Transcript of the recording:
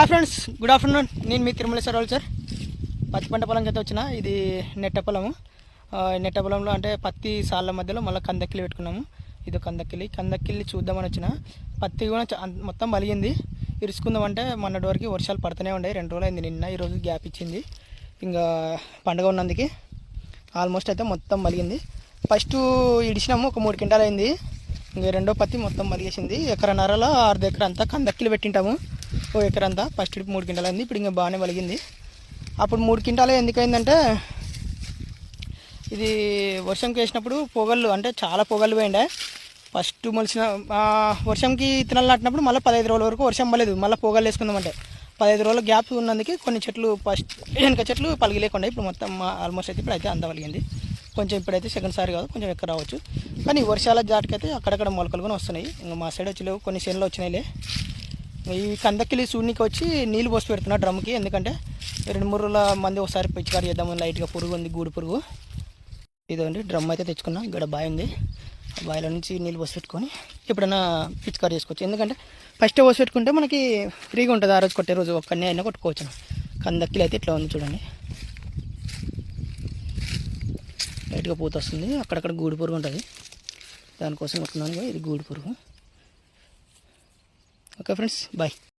Hi friends good afternoon నేను మీ Tirumaleswararao sir. పత్తి పంట పొలం అయితే వచ్చిన ఇది నెట్ట పొలము. నెట్ట పొలంలో అంటే పత్తి సాళ్ళ మధ్యలో మళ్ళీ కందక్కిలి పెట్టుకున్నాము. ఇది కందక్కిలి. కందక్కిల్లి చూద్దామని వచ్చిన. పత్తి కూడా మొత్తం బలిగింది. ఇరుచుకుందామంటే మొన్నటి వరకు వర్షాలు పడుతూనే ఉండే. రెండు రోజులు అయింది నిన్న ఈరోజు గ్యాప్ ఇచ్చింది. ఇంకా పండుగ ఉన్నందుకు ఆల్మోస్ట్ అయితే మొత్తం మలిగింది ఫస్ట్ ఇడిచినాము ఒక మూడు క్వింటాలు అయింది ఇంక రెండో పత్తి మొత్తం మలిగేసింది ఎకరన్నరలో ఆరు ఎకర అంతా కందక్కిలు పెట్టింటాము. ఓ ఎకరంతా. అంతా ఫస్ట్ మూడు క్వింటాలు అయింది ఇప్పుడు ఇంకా బాగానే వలిగింది. అప్పుడు మూడు క్వింటాలే ఎందుకైందంటే ఇది వర్షంకి వేసినప్పుడు పొగళ్ళు అంటే చాలా పొగళ్ళు పోయిండే. ఫస్ట్ మొలిసిన వర్షంకి ఇత్తనాలు నాటినప్పుడు మళ్ళీ పదహైదు రోజుల వరకు వర్షం పడలేదు. మళ్ళీ పొగలు వేసుకుందామంటే. పదహైదు రోజుల గ్యాప్ ఉన్నందుకు కొన్ని చెట్లు ఫస్ట్ వెనక చెట్లు పలిగి లేకుండా ఇప్పుడు మొత్తం ఆల్మోస్ట్ అయితే ఇప్పుడు అయితే అంత పలిగింది కొంచెం ఇప్పుడైతే సెకండ్ సారి కాదు కొంచెం ఎక్కడ రావచ్చు. కానీ వర్షాల జాటికైతే అక్కడక్కడ మొలకలు కూడా వస్తున్నాయి. ఇంకా మా సైడ్ వచ్చి లేవు కొన్ని చేనులు వచ్చినాయిలే. ఈ కందక్కిలి సూర్యునికి వచ్చి నీళ్ళు పోసి పెడుతున్నా డ్రమ్కి. ఎందుకంటే రెండు మూడు రోజుల మంది ఒకసారి పిచ్చికారు చేద్దాము లైట్గా పురుగు ఉంది గూడు పురుగు. ఇదండి డ్రమ్ అయితే తెచ్చుకున్నా. ఇక్కడ బావి ఉంది. ఆ బావిలో నుంచి నీళ్ళు పోసి పెట్టుకొని ఎప్పుడైనా పిచికారి చేసుకోవచ్చు. ఎందుకంటే ఫస్ట్ పోసి పెట్టుకుంటే మనకి ఫ్రీగా ఉంటుంది. ఆ రోజు కొట్టే రోజు ఒక్కనే అయినా కొట్టుకోవచ్చు. కందక్కిలు అయితే ఇట్లా ఉంది చూడండి. లైట్గా పూత వస్తుంది. అక్కడక్కడ గూడు పురుగు ఉంటుంది. దానికోసం కొట్టుకున్నాను. ఇది గూడు పురుగు. Okay friends bye